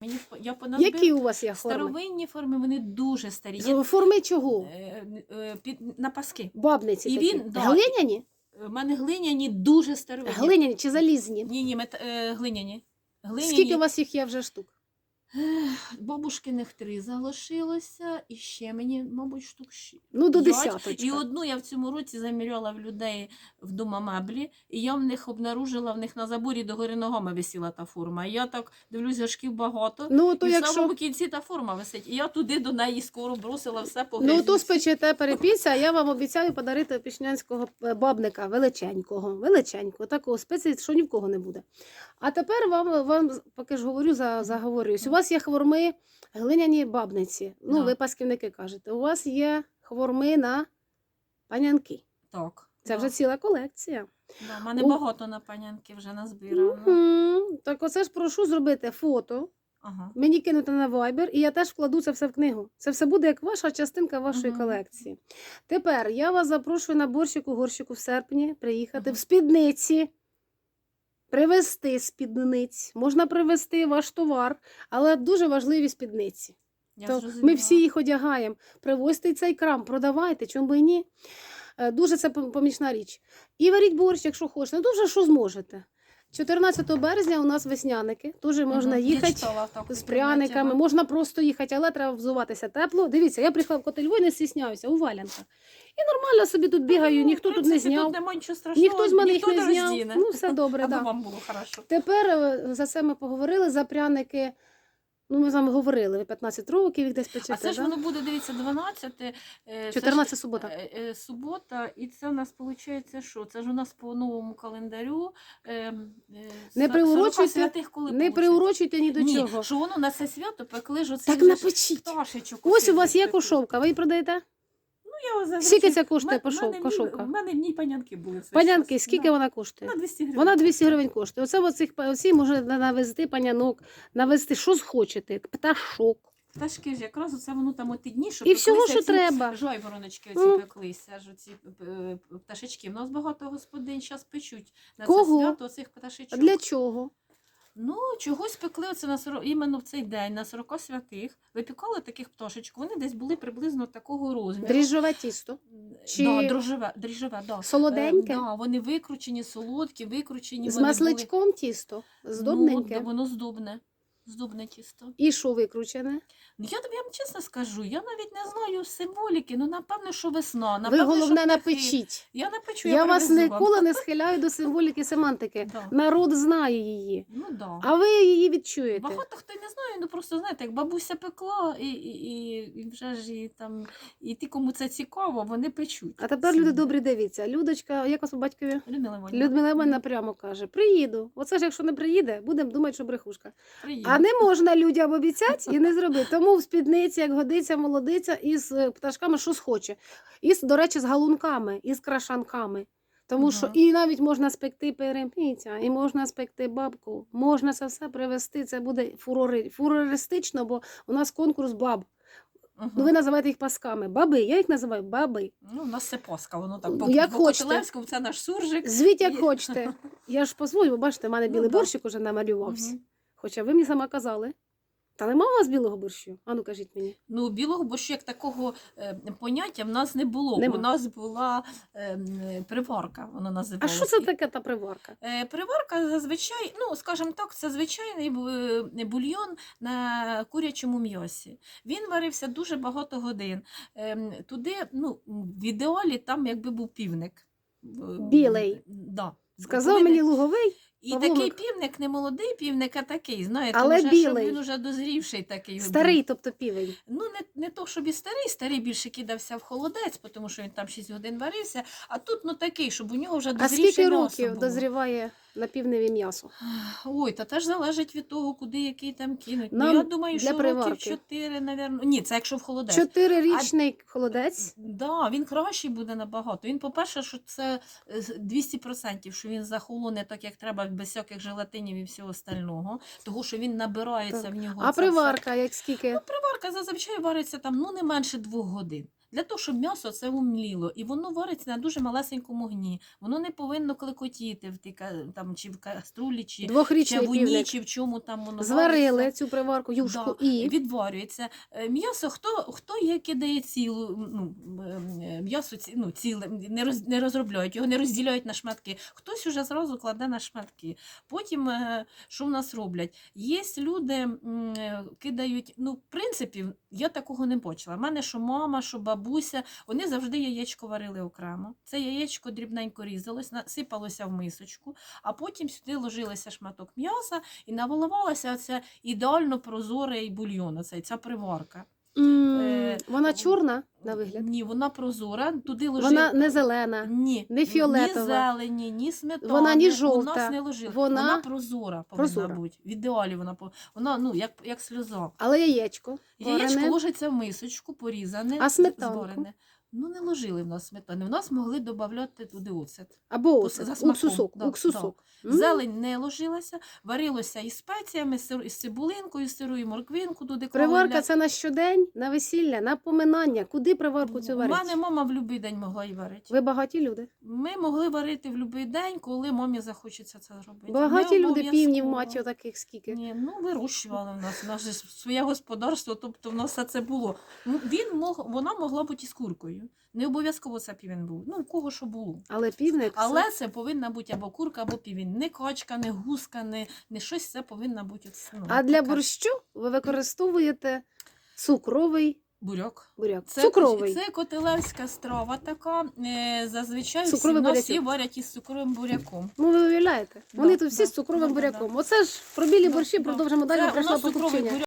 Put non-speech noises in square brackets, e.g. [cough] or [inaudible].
Мені я поназбив Які у вас є форми? старовинні форми, вони дуже старі. Є, Форми чого? е, е, під, на паски. Бабниці І такі. він, да. Глиняні? У мене глиняні дуже старовинні. Глиняні чи залізні? Ні, ні, мет, е, глиняні. глиняні. Скільки у вас їх є вже штук? Бабушкиних три залишилося, і ще мені, мабуть, штук ще. Ну, до п'ять. десяточка. І одну я в цьому році заміряла в людей вдома меблі, і я в них обнаружила, в них на заборі догори ногами висіла та форма. І я так дивлюсь, гашків багато. Ну, то і в самому кінці та форма висить. І я туди до неї скоро бросила все по Ну, то спечете перепіться, а я вам обіцяю подарити пішнянського е, бабника величенького, величенького, такого спеції, що ні в кого не буде. А тепер вам, вам поки ж говорю, за, заговорююсь. У вас є хворми глиняні бабниці. Ну, Да. ви пасківники кажете. У вас є хворми на панянки. Так. Це да. вже ціла колекція. Да, мене У- багато на панянки вже назбирано. Угу. Так оце ж прошу зробити фото, Ага. мені кинути на Viber, і я теж вкладу це все в книгу. Це все буде як ваша частинка вашої Мгм. колекції. Тепер я вас запрошую на борщику горщику в серпні приїхати Мгм. в спідниці. Привезти спідниць. Можна привезти ваш товар, але дуже важливі спідниці. Я То ми всі їх одягаємо. Привозьте цей крам, продавайте, чому би і ні. Е, Дуже це помічна річ. І варіть борщ, якщо хочете. Ну, дуже що зможете. 14 березня у нас весняники. Теж можна. Я їхати з пряниками, можна просто їхати, але треба взуватися тепло. Дивіться, я приїхала в Котельвой, не стісняюся, у валянках. І нормально собі тут бігаю, Ну, ніхто принципі, тут не зняв. Тут нема нічого страшного. Ніхто з мене їх ніхто не зняв. Ну, все добре, Аби да. вам було хорошо. Тепер е, за це ми поговорили, за пряники. Ну, ми з вами говорили, ви 15 років їх десь печете, А це ж да? воно буде, дивіться, 12. 14 це ж, субота. е, е, субота, і це у нас виходить, що? Це ж у нас по новому календарю. е, е, Не приурочуйте- святих, коли Не приурочуйте ні до Ні, чого. що воно на це свято пекли ж оцей Так напечіть. пташечок. Ось у вас є кошовка, ви її продаєте? Ну, я за Скільки це коштує М- пошов- мене кошовка? У мене ні панянки були. в Панянки, час. скільки Да. вона коштує? На 200 гривень. Вона 200 гривень коштує. Оце оцих оці може навезти панянок, навезти що схочете, пташок. Пташки ж якраз оце воно там оті дні, що І всього, пеклися що ці треба. Жайвороночки оці Ну. пеклися, ж оці е, пташечки. У нас багато господин зараз печуть на Кого? це свято цих пташечок. Для чого? Ну, чогось пекли оце на 40, іменно в цей день, на 40 святих. Випікали таких пташечок. Вони десь були приблизно такого розміру. Дріжджове тісто. Чи... Да, дрожжеве, дріжджеве, да. Солоденьке? Е, да, вони викручені, солодкі, викручені. З масличком масличком тісто, були... здобненьке. Ну, воно здобне. Здобне тісто. І що викручене? Ну, я тобі вам чесно скажу, я навіть не знаю символіки. Ну, напевно, що весна. Ви Напевно, головне що напечіть. Я напечу, Я вас вам. ніколи не схиляю до символіки семантики. Да. Народ знає її, Ну, да. а ви її відчуєте. Багато хто не знає, ну просто знаєте, як бабуся пекла, і, і, і, вже ж і там, і ті, кому це цікаво, вони печуть. А тепер люди добрі дивіться. Людочка, як вас по батькові? Людмила Іванівна, Людмила Іванівна прямо каже: приїду. Оце ж якщо не приїде, будемо думати, що брехушка. приїду. А не можна людям обіцяти і не зробити. Тому в спідниці, як годиться, молодиця, із е, пташками, що схоче. І, до речі, з галунками, і з крашанками. Тому що і навіть можна спекти перемпійця, і можна спекти бабку, можна це все привезти. Це буде фурори, фурористично, бо у нас конкурс баб. Ну ви називаєте їх пасками. Баби, я їх називаю баби. Ну, у нас це Пасха, воно так. Ну, як по хочете. Це наш суржик. Звіть як І- хочете. [laughs] Я ж позволю, бо бачите, в мене Ну, білий да. борщик уже намалювався. Мгм. Хоча ви мені сама казали. Та нема у вас білого борщу? Ану, кажіть мені. Ну, білого борщу як такого е, поняття в нас не було. Нема. У нас була е, приварка, вона А що це таке та приварка? Е, Приварка зазвичай, ну скажімо так, це звичайний бульйон на курячому м'ясі. Він варився дуже багато годин. Ем, Туди, ну, в ідеалі, там якби був півник. Е, Білий. Да. Сказав Повинен- мені луговий, І Павло такий Мик- півник, не молодий півник, а такий, знаєте, Але вже, щоб він уже дозрівший такий. був. старий, тобто півень. Ну, не, не то, щоб і старий, старий більше кидався в холодець, тому що він там 6 годин варився, а тут ну такий, щоб у нього вже А дозрівше скільки років було. дозріває на півневі м'ясо? Ой, та теж залежить від того, куди який там кинуть. Нам ну, я думаю, для що приварки. років 4, напевно. Ні, це якщо в холодець. Чотирирічний холодець. Да, він кращий буде набагато. Він, по-перше, що це е, 200%, що він захолоне так, як треба, без всяких желатинів і всього остального, тому що він набирається Так. в нього. А приварка, як скільки? все. Приварка зазвичай вариться там ну не менше двох годин. Для того, щоб м'ясо це умліло, і воно вариться на дуже малесенькому гні. Воно не повинно клекотіти в тій там, чи в каструлі, чи в Двохрічний чавуні, півник. чи в чому там воно Зварили вариться. цю приварку, юшку Да, і відварюється. Е, М'ясо, хто, хто є, кидає цілу, ну, е, м'ясо ну, ціле, не, роз, не розробляють, його не розділяють на шматки. Хтось уже зразу кладе на шматки. Потім, е, що в нас роблять? Є люди, кидають, ну, в принципі, я такого не бачила. У мене що мама, що бабуся, вони завжди яєчко варили окремо. Це яєчко дрібненько різалось, насипалося в мисочку, а потім сюди ложилося шматок м'яса і наваливалася ця ідеально прозорий бульйон, оцей, ця приварка. Е, вона чорна на вигляд. Ні, вона прозора, туди лежить... Вона не зелена. Ні, не фіолетова. Ні зелені, ні сметани. Вона ні У жовта. нас не. Вона Вона, прозора повинна прозора. бути. В ідеалі вона вона ну як, як сльоза. Але яєчко. Яєчко варене. ложиться в мисочку, порізане, А сметанку? зварене. Ну не ложили в нас сметани. В нас могли додати туди оцет. Або За оце, смаком, уксусок. да, уксусок. М? Зелень не ложилася, варилося із спеціями, сир- із цибулинкою, сирою морквинку туди Приварка це на щодень, на весілля, на поминання. Куди приварку цю У варить? мене мама в будь-який день могла і варити. Ви багаті люди. Ми могли варити в будь-який день, коли мамі захочеться це зробити. Багаті люди, півнів маті таких скільки. Ні, ну вирощували в нас. У нас своє господарство, тобто в нас все це було. Він мог, вона могла бути із куркою. Не обов'язково це півень був. Ну, у кого що було. Але півник. це- Але це повинна бути або курка, або півень. Не качка, не гуска, не, не щось це повинна бути. Ну, А для така борщу ви використовуєте цукровий буряк. буряк. Це, цукровий. це котелевська страва така. Е, зазвичай Цукровий всі всі варять із цукровим буряком. Ну ви уявляєте? Да, Вони тут всі да, з цукровим да, да, буряком. Оце ж про білі Да, борщі да. продовжимо далі Це пройшла